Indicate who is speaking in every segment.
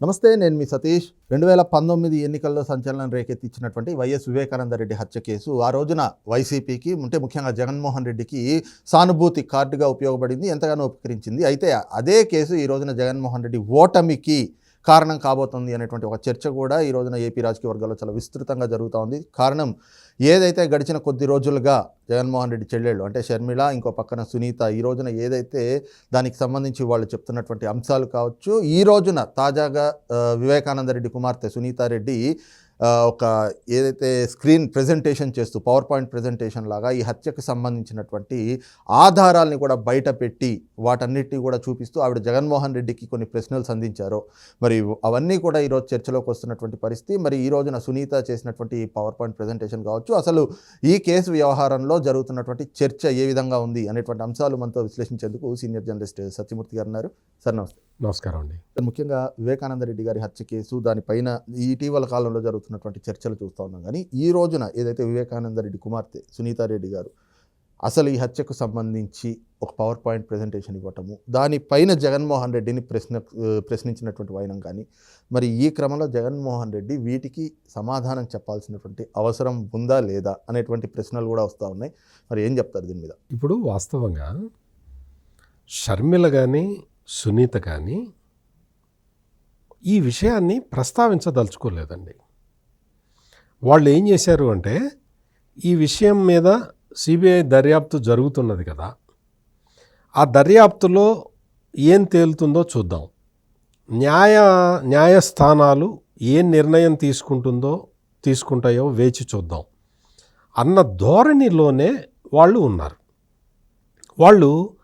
Speaker 1: నమస్తే నేను మీ సతీష్. రెండు వేల పంతొమ్మిది ఎన్నికల్లో సంచలనం రేకెత్తించినటువంటి వైఎస్ వివేకానంద రెడ్డి హత్య కేసు ఆ రోజున వైసీపీకి ఉంటే ముఖ్యంగా జగన్మోహన్ రెడ్డికి సానుభూతి కార్డుగా ఉపయోగపడింది ఎంతగానో ఉపకరించింది. అయితే అదే కేసు ఈ రోజున జగన్మోహన్ రెడ్డి ఓటమికి కారణం కాబోతుంది అనేటువంటి ఒక చర్చ కూడా ఈ రోజున ఏపీ రాజకీయ వర్గాల్లో చాలా విస్తృతంగా జరుగుతూ ఉంది. కారణం ఏదైతే గడిచిన కొద్ది రోజులుగా జగన్మోహన్ రెడ్డి చెల్లెళ్ళు అంటే షర్మిల ఇంకో పక్కన సునీత ఈ రోజున ఏదైతే దానికి సంబంధించి వాళ్ళు చెప్తున్నటువంటి అంశాలు కావచ్చు ఈ రోజున తాజాగా వివేకానంద రెడ్డి కుమార్తె సునీతారెడ్డి ఒక ఏదైతే స్క్రీన్ ప్రజెంటేషన్ చేస్తూ పవర్ పాయింట్ ప్రజెంటేషన్ లాగా ఈ హత్యకు సంబంధించినటువంటి ఆధారాల్ని కూడా బయట పెట్టి వాటన్నిటిని కూడా చూపిస్తూ ఆవిడ జగన్మోహన్ రెడ్డికి కొన్ని ప్రశ్నలు సంధించారు. మరి అవన్నీ కూడా ఈరోజు చర్చలోకి వస్తున్నటువంటి పరిస్థితి. మరి ఈ రోజున సునీత చేసినటువంటి పవర్ పాయింట్ ప్రజెంటేషన్ కావచ్చు అసలు ఈ కేసు వ్యవహారంలో జరుగుతున్నటువంటి చర్చ ఏ విధంగా ఉంది అనేటువంటి అంశాలు మనతో విశ్లేషించేందుకు సీనియర్ జర్నలిస్ట్ సత్యమూర్తి గారు ఉన్నారు. సార్ నమస్తే.
Speaker 2: నమస్కారం అండి.
Speaker 1: ముఖ్యంగా వివేకానంద రెడ్డి గారి హత్య కేసు దానిపైన ఇటీవల కాలంలో జరుగుతున్నటువంటి చర్చలు చూస్తూ ఉన్నాం. కానీ ఈ రోజున ఏదైతే వివేకానంద రెడ్డి కుమార్తె సునీతారెడ్డి గారు అసలు ఈ హత్యకు సంబంధించి ఒక పవర్ పాయింట్ ప్రజెంటేషన్ ఇవ్వటము దానిపైన జగన్మోహన్ రెడ్డిని ప్రశ్న ప్రశ్నించినటువంటి వైనం కానీ మరి ఈ క్రమంలో జగన్మోహన్ రెడ్డి వీటికి సమాధానం చెప్పాల్సినటువంటి అవసరం ఉందా లేదా అనేటువంటి ప్రశ్నలు కూడా వస్తూ ఉన్నాయి. మరి ఏం చెప్తారు దీని మీద?
Speaker 2: ఇప్పుడు వాస్తవంగా షర్మిల కానీ సునీత కానీ ఈ విషయాన్ని ప్రస్తావించదలుచుకోలేదండి. వాళ్ళు ఏం చేశారు అంటే ఈ విషయం మీద సిబిఐ దర్యాప్తు జరుగుతున్నది కదా ఆ దర్యాప్తులో ఏం తేలుతుందో చూద్దాం. న్యాయ న్యాయస్థానాలు ఏ నిర్ణయం తీసుకుంటుందో తీసుకుంటాయో వేచి చూద్దాం. అన్న ధోరణిలోనే వాళ్ళు ఉన్నారు. వాళ్ళు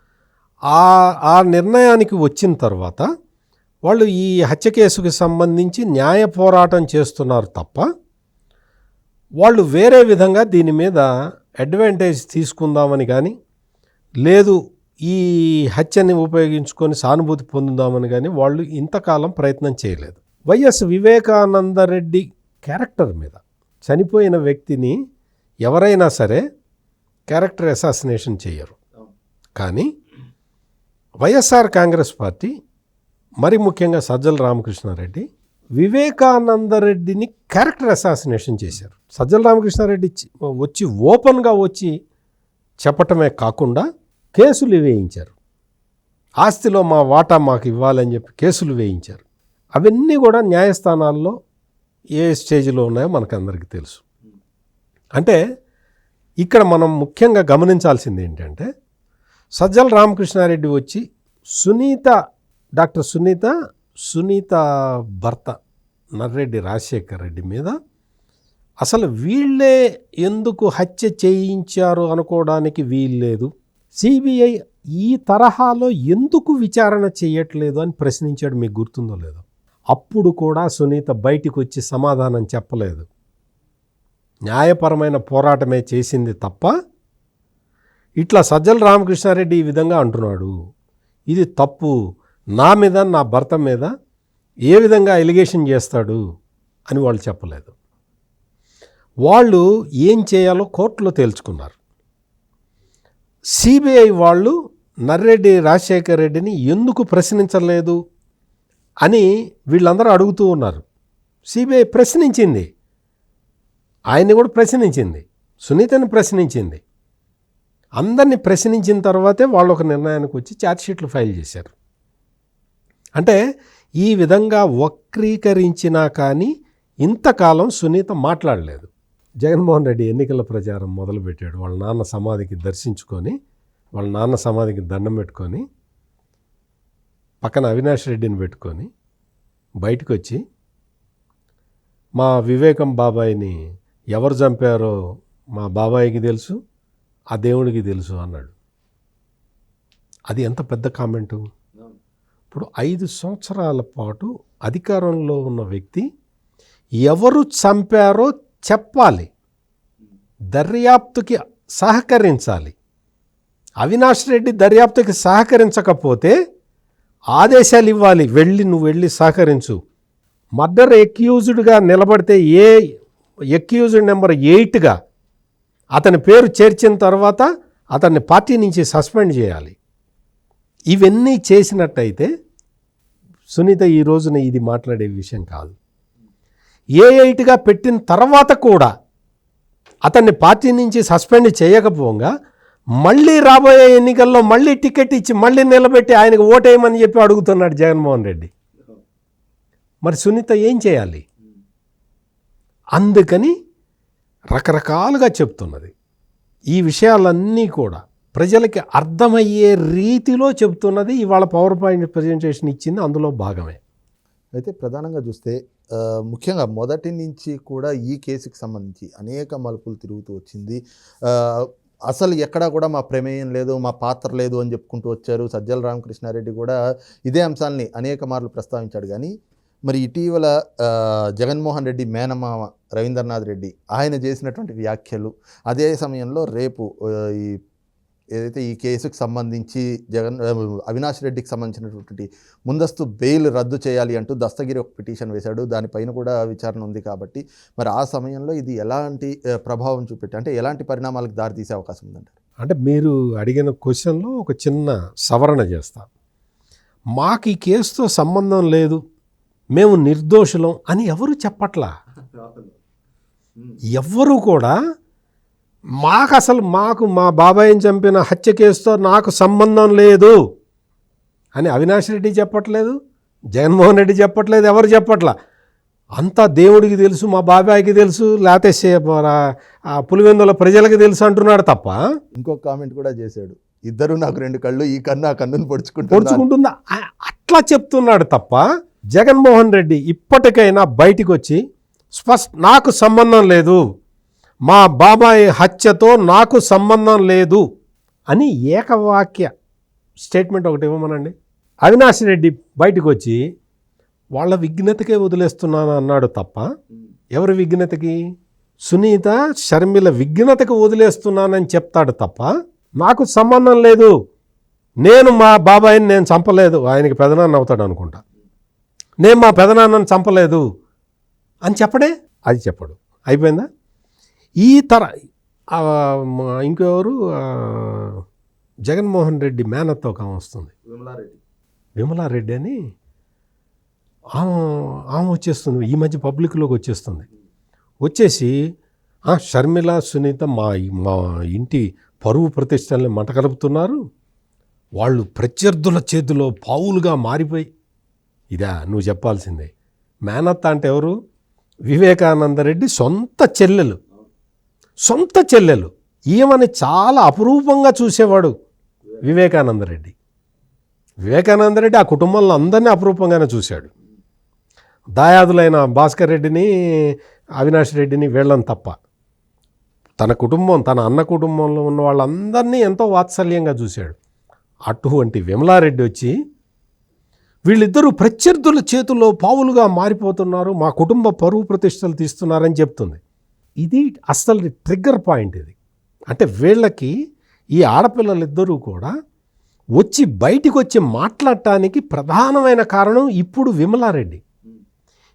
Speaker 2: ఆ ఆ నిర్ణయానికి వచ్చిన తర్వాత వాళ్ళు ఈ హత్య కేసుకు సంబంధించి న్యాయ పోరాటం చేస్తున్నారు తప్ప వాళ్ళు వేరే విధంగా దీని మీద అడ్వాంటేజ్ తీసుకుందామని కానీ లేదు ఈ హత్యని ఉపయోగించుకొని సానుభూతి పొందుదామని కానీ వాళ్ళు ఇంతకాలం ప్రయత్నం చేయలేదు. వైఎస్ వివేకానంద రెడ్డి క్యారెక్టర్ మీద చనిపోయిన వ్యక్తిని ఎవరైనా సరే క్యారెక్టర్ అసాసినేషన్ చేయరు. కానీ వైఎస్ఆర్ కాంగ్రెస్ పార్టీ మరి ముఖ్యంగా సజ్జల రామకృష్ణారెడ్డి వివేకానంద రెడ్డిని క్యారెక్టర్ అసాసినేషన్ చేశారు. సజ్జల రామకృష్ణారెడ్డి వచ్చి ఓపెన్గా వచ్చి చెప్పటమే కాకుండా కేసులు వేయించారు. ఆస్తిలో మా వాటా మాకు ఇవ్వాలని చెప్పి కేసులు వేయించారు. అవన్నీ కూడా న్యాయస్థానాల్లో ఏ స్టేజ్లో ఉన్నాయో మనకు అందరికీ తెలుసు. అంటే ఇక్కడ మనం ముఖ్యంగా గమనించాల్సింది ఏంటంటే సజ్జల రామకృష్ణారెడ్డి వచ్చి సునీత డాక్టర్ సునీత సునీత భర్త నర్రెడ్డి రాజశేఖర్ రెడ్డి మీద అసలు వీళ్ళే ఎందుకు హత్య చేయించారు అనుకోవడానికి వీల్లేదు. సిబిఐ ఈ తరహాలో ఎందుకు విచారణ చేయట్లేదు అని ప్రశ్నించాడు. మీకు గుర్తుందో లేదో. అప్పుడు కూడా సునీత బయటికి వచ్చి సమాధానం చెప్పలేదు. న్యాయపరమైన పోరాటమే చేసింది తప్ప ఇట్లా సజ్జల రామకృష్ణారెడ్డి ఈ విధంగా అంటున్నాడు. ఇది తప్పు. నా మీద నా భర్త మీద ఏ విధంగా ఎలిగేషన్ చేస్తాడు అని వాళ్ళు చెప్పలేదు. వాళ్ళు ఏం చేయాలో కోర్టులో తేల్చుకున్నారు. సిబిఐ వాళ్ళు నర్రెడ్డి రాజశేఖర్ రెడ్డిని ఎందుకు ప్రశ్నించలేదు అని వీళ్ళందరూ అడుగుతూ ఉన్నారు. సిబిఐ ప్రశ్నించింది. ఆయన్ని కూడా ప్రశ్నించింది. సునీతని ప్రశ్నించింది. అందరినీ ప్రశ్నించిన తర్వాతే వాళ్ళు ఒక నిర్ణయానికి వచ్చి ఛార్జ్షీట్లు ఫైల్ చేశారు. అంటే ఈ విధంగా వక్రీకరించినా కానీ ఇంతకాలం సునీత మాట్లాడలేదు. జగన్మోహన్ రెడ్డి ఎన్నికల ప్రచారం మొదలుపెట్టాడు. వాళ్ళ నాన్న సమాధికి దర్శించుకొని వాళ్ళ నాన్న సమాధికి దండం పెట్టుకొని పక్కన అవినాష్ రెడ్డిని పెట్టుకొని బయటకు వచ్చి మా వివేకం బాబాయిని ఎవరు చంపారో మా బాబాయికి తెలుసు ఆ దేవునికి తెలుసు అన్నాడు. అది ఎంత పెద్ద కామెంటు? ఇప్పుడు ఐదు సంవత్సరాల పాటు అధికారంలో ఉన్న వ్యక్తి ఎవరు చంపారో చెప్పాలి. దర్యాప్తుకి సహకరించాలి. అవినాష్ రెడ్డి దర్యాప్తుకి సహకరించకపోతే ఆదేశాలు ఇవ్వాలి. వెళ్ళి నువ్వు వెళ్ళి సహకరించు. మర్డర్ ఎక్యూజ్డ్గా నిలబడితే ఏ ఎక్యూజ్డ్ నెంబర్ ఎయిట్గా అతని పేరు చేర్చిన తర్వాత అతన్ని పార్టీ నుంచి సస్పెండ్ చేయాలి. ఇవన్నీ చేసినట్టయితే సునీత ఈ రోజున ఇది మాట్లాడే విషయం కాదు. ఏ ఎయిట్గా పెట్టిన తర్వాత కూడా అతన్ని పార్టీ నుంచి సస్పెండ్ చేయకపోగా మళ్ళీ రాబోయే ఎన్నికల్లో మళ్ళీ టికెట్ ఇచ్చి మళ్ళీ నిలబెట్టి ఆయనకు ఓటేయమని చెప్పి అడుగుతున్నాడు జగన్మోహన్ రెడ్డి. మరి సునీత ఏం చేయాలి? అందుకని రకరకాలుగా చెప్తున్నది. ఈ విషయాలన్నీ కూడా ప్రజలకి అర్థమయ్యే రీతిలో చెప్తున్నది ఇవాళ పవర్ పాయింట్ ప్రజెంటేషన్ ఇచ్చింది అందులో భాగమే.
Speaker 1: అయితే ప్రధానంగా చూస్తే ముఖ్యంగా మొదటి నుంచి కూడా ఈ కేసుకి సంబంధించి అనేక మలుపులు తిరుగుతూ వచ్చింది. అసలు ఎక్కడా కూడా మా ప్రమేయం లేదు మా పాత్ర లేదు అని చెప్పుకుంటూ వచ్చారు. సజ్జల రామకృష్ణారెడ్డి కూడా ఇదే అంశాలని అనేక మార్లు ప్రస్తావించాడు. కానీ మరి ఇటీవల జగన్మోహన్ రెడ్డి మేనమామ రవీంద్రనాథ్ రెడ్డి ఆయన చేసినటువంటి వ్యాఖ్యలు అదే సమయంలో రేపు ఈ ఏదైతే ఈ కేసుకు సంబంధించి జగన్ అవినాష్ రెడ్డికి సంబంధించినటువంటి ముందస్తు బెయిల్ రద్దు చేయాలి అంటూ దస్తగిరి ఒక పిటిషన్ వేశాడు. దానిపైన కూడా విచారణ ఉంది కాబట్టి మరి ఆ సమయంలో ఇది ఎలాంటి ప్రభావం చూపెట్టి అంటే ఎలాంటి పరిణామాలకు దారితీసే అవకాశం ఉందంటారు?
Speaker 2: అంటే మీరు అడిగిన క్వశ్చన్లో ఒక చిన్న సవరణ చేస్తా. మాకు ఈ కేసుతో సంబంధం లేదు. మేము నిర్దోషులం అని ఎవరు చెప్పట్లా? ఎవ్వరూ కూడా మాకు అసలు మాకు మా బాబాయిని చంపిన హత్య కేసుతో నాకు సంబంధం లేదు అని అవినాష్ రెడ్డి చెప్పట్లేదు జగన్మోహన్ రెడ్డి చెప్పట్లేదు ఎవరు చెప్పట్లా? అంతా దేవుడికి తెలుసు మా బాబాయికి తెలుసు లేకపోతే పులివెందుల ప్రజలకి తెలుసు అంటున్నాడు తప్ప.
Speaker 1: ఇంకొక కామెంట్ కూడా చేశాడు. ఇద్దరు నాకు రెండు కళ్ళు ఈ కన్ను ఆ కన్నును పొడుచుకుంటూ
Speaker 2: పొడుచుకుంటుందా? అట్లా చెప్తున్నాడు తప్ప జగన్మోహన్ రెడ్డి ఇప్పటికైనా బయటికి వచ్చి స్పష్ట నాకు సంబంధం లేదు. మా బాబాయ్ హత్యతో నాకు సంబంధం లేదు అని ఏకవాక్య స్టేట్మెంట్ ఒకటి ఇవ్వమనండి. అవినాష్ రెడ్డి బయటకు వచ్చి వాళ్ళ విఘ్నతకే వదిలేస్తున్నాను అన్నాడు తప్ప ఎవరి విఘ్నతకి? సునీత షర్మిల విఘ్నతకు వదిలేస్తున్నానని చెప్తాడు తప్ప నాకు సంబంధం లేదు. నేను మా బాబాయిని నేను చంపలేదు. ఆయనకి పెదనాన్న అవుతాడు అనుకుంటా. నేను మా పెదనాన్నని చంపలేదు అని చెప్పడే? అది చెప్పడు. అయిపోయిందా? ఈ తర ఇంకెవరు? జగన్మోహన్ రెడ్డి మేనత్తో ఒక వస్తుంది. విమలారెడ్డి అని ఆమె ఆమె వచ్చేస్తుంది. ఈ మధ్య పబ్లిక్లోకి వచ్చేస్తుంది. వచ్చేసి "ఆ, షర్మిల సునీత మా మా ఇంటి పరువు ప్రతిష్టల్ని మంటగలుపుతున్నారు. వాళ్ళు ప్రత్యర్థుల చేతిలో పావులుగా మారిపోయి ఇదా నువ్వు చెప్పాల్సిందే. మేనత్త అంటే ఎవరు? వివేకానందరెడ్డి సొంత చెల్లెలు. సొంత చెల్లెలు. ఈమెని చాలా అపురూపంగా చూసేవాడు వివేకానందరెడ్డి. వివేకానందరెడ్డి ఆ కుటుంబంలో అందరినీ అపురూపంగానే చూశాడు. దాయాదులైన భాస్కర్ రెడ్డిని అవినాష్ రెడ్డిని వీళ్ళని తప్ప. తన కుటుంబం తన అన్న కుటుంబంలో ఉన్న వాళ్ళందరినీ ఎంతో వాత్సల్యంగా చూశాడు. అటువంటి విమలారెడ్డి వచ్చి వీళ్ళిద్దరూ ప్రత్యర్థుల చేతుల్లో పావులుగా మారిపోతున్నారు మా కుటుంబ పరువు ప్రతిష్టలు తీస్తున్నారని చెప్తుంది. ఇది అసలు ట్రిగ్గర్ పాయింట్ ఇది. అంటే వీళ్ళకి ఈ ఆడపిల్లలిద్దరూ కూడా వచ్చి బయటికి వచ్చి మాట్లాడటానికి ప్రధానమైన కారణం ఇప్పుడు విమలారెడ్డి.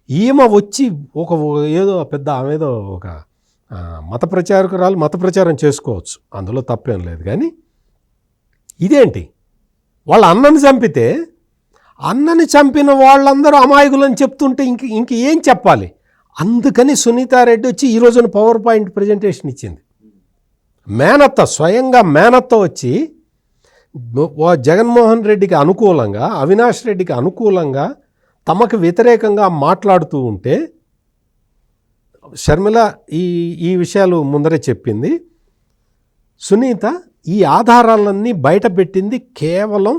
Speaker 2: ఈమె వచ్చి ఒక ఏదో పెద్ద ఆమెదో ఒక మత ప్రచారకురాలు మత ప్రచారం చేసుకోవచ్చు. అందులో తప్పేం లేదు కానీ ఇదేంటి? వాళ్ళ అన్నని చంపితే అన్నని చంపిన వాళ్ళందరూ అమాయకులని చెప్తుంటే ఇంక ఇంక ఏం చెప్పాలి? అందుకని సునీతారెడ్డి వచ్చి ఈ రోజున పవర్ పాయింట్ ప్రజెంటేషన్ ఇచ్చింది. మేనత్త స్వయంగా మేనత్త వచ్చి జగన్మోహన్ రెడ్డికి అనుకూలంగా అవినాష్ రెడ్డికి అనుకూలంగా తమకు వ్యతిరేకంగా మాట్లాడుతూ ఉంటే షర్మిల ఈ ఈ విషయాలు ముందరే చెప్పింది. సునీత ఈ ఆధారాలన్నీ బయటపెట్టింది కేవలం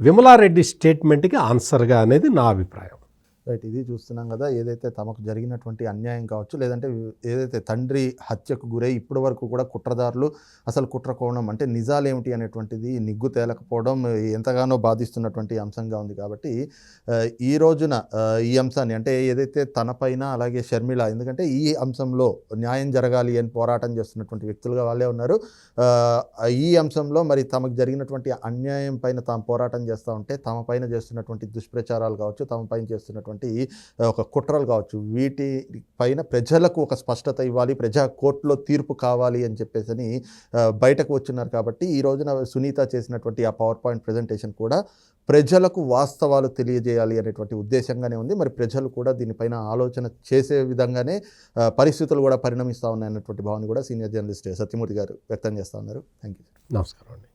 Speaker 2: విమలారెడ్డి స్టేట్మెంట్కి ఆన్సర్గా అనేది నా అభిప్రాయం.
Speaker 1: రైట్ ఇది చూస్తున్నాం కదా ఏదైతే తమకు జరిగినటువంటి అన్యాయం కావచ్చు లేదంటే ఏదైతే తండ్రి హత్యకు గురై ఇప్పటి వరకు కూడా కుట్రదారులు అసలు కుట్ర కోణం అంటే నిజాలేమిటి అనేటువంటిది నిగ్గు తేలకపోవడం ఎంతగానో బాధిస్తున్నటువంటి అంశంగా ఉంది కాబట్టి ఈ రోజున ఈ అంశాన్ని అంటే ఏదైతే తనపైన అలాగే షర్మిల ఎందుకంటే ఈ అంశంలో న్యాయం జరగాలి అని పోరాటం చేస్తున్నటువంటి వ్యక్తులుగా వాళ్ళే ఉన్నారు. ఈ అంశంలో మరి తమకు జరిగినటువంటి అన్యాయం పైన తాము పోరాటం చేస్తూ ఉంటే తమ పైన చేస్తున్నటువంటి దుష్ప్రచారాలు కావచ్చు తమ పైన చేస్తున్నటువంటి ఆ, ఒక కుట్రలు కావచ్చు. వీటి పైన ప్రజలకు ఒక స్పష్టత ఇవ్వాలి ప్రజా కోర్టులో తీర్పు కావాలి అని చెప్పేసి అని, బయటకు వచ్చినారు కాబట్టి ఈ రోజున సునీత చేసినటువంటి ఆ పవర్ పాయింట్ ప్రజెంటేషన్ కూడా ప్రజలకు వాస్తవాలు తెలియజేయాలి అనేటువంటి ఉద్దేశంగానే ఉంది. మరి ప్రజలు కూడా దీనిపైన ఆలోచన చేసే విధంగానే పరిస్థితులు కూడా పరిణమిస్తూ ఉన్నాయన్నటువంటి భావన కూడా సీనియర్ జర్నలిస్ట్ సత్యమూర్తి గారు వ్యక్తం చేస్తూ ఉన్నారు. థ్యాంక్ యూ
Speaker 2: నమస్కారం అండి.